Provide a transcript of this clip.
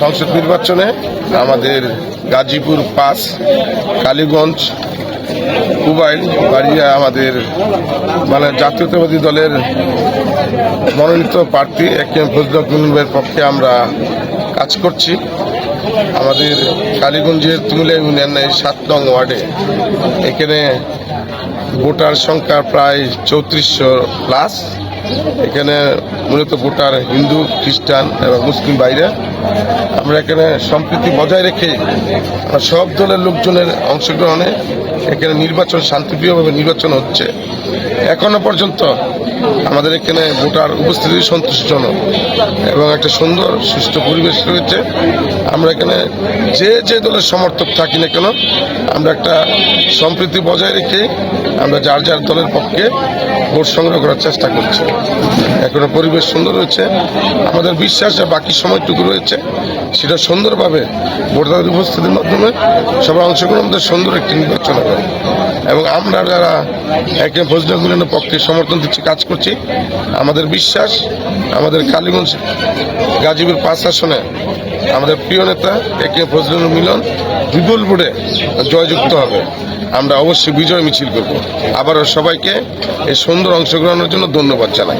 সংসদ নির্বাচনে আমাদের গাজীপুর পাস কালীগঞ্জ, কুবাইল, বাড়িয়া আমাদের মানে জাতীয়তাবাদী দলের মনোনীত প্রার্থী এ কে এম ফজলুল মুমিনের পক্ষে আমরা কাজ করছি। আমাদের কালীগঞ্জের তুমুলিয়া ইউনিয়নের সাত নং ওয়ার্ডে। এখানে ভোটার সংখ্যা প্রায় চৌত্রিশশো প্লাস। এখানে মূলত ভোটার হিন্দু, খ্রিস্টান এবং মুসলিম বাইরে আমরা এখানে সম্প্রীতি বজায় রেখে সব দলের লোকজনের অংশগ্রহণে এখানে নির্বাচন, শান্তিপ্রিয়ভাবে নির্বাচন হচ্ছে। এখনও পর্যন্ত আমাদের এখানে ভোটার উপস্থিতি সন্তোষজনক এবং একটা সুন্দর সুষ্ঠু পরিবেশ রয়েছে। আমরা এখানে যে যে দলের সমর্থক থাকি না কেন, আমরা একটা সম্প্রীতি বজায় রেখে আমরা যার যার দলের পক্ষে ভোট সংগ্রহ করার চেষ্টা করছে। এখনও পরিবেশ সুন্দর রয়েছে। আমাদের বিশ্বাস যে বাকি সময়টুকু রয়েছে, সেটা সুন্দরভাবে ভোটারদের উপস্থিতির মাধ্যমে সবার অংশগ্রহণদের সুন্দর একটি নির্বাচন হবে। এবং আমরা যারা একে ফজলুলের পক্ষে সমর্থন দিচ্ছি, কাজ করছি, আমাদের বিশ্বাস, আমাদের কালীগঞ্জ গাজীপুর পাঁচ আসনে আমাদের প্রিয় নেতা একে ফজলুল মিলন বিপুল ভোটে জয়যুক্ত হবে। আমরা অবশ্যই বিজয় মিছিল করব। আবারও সবাইকে এই সুন্দর অংশগ্রহণের জন্য ধন্যবাদ জানাই।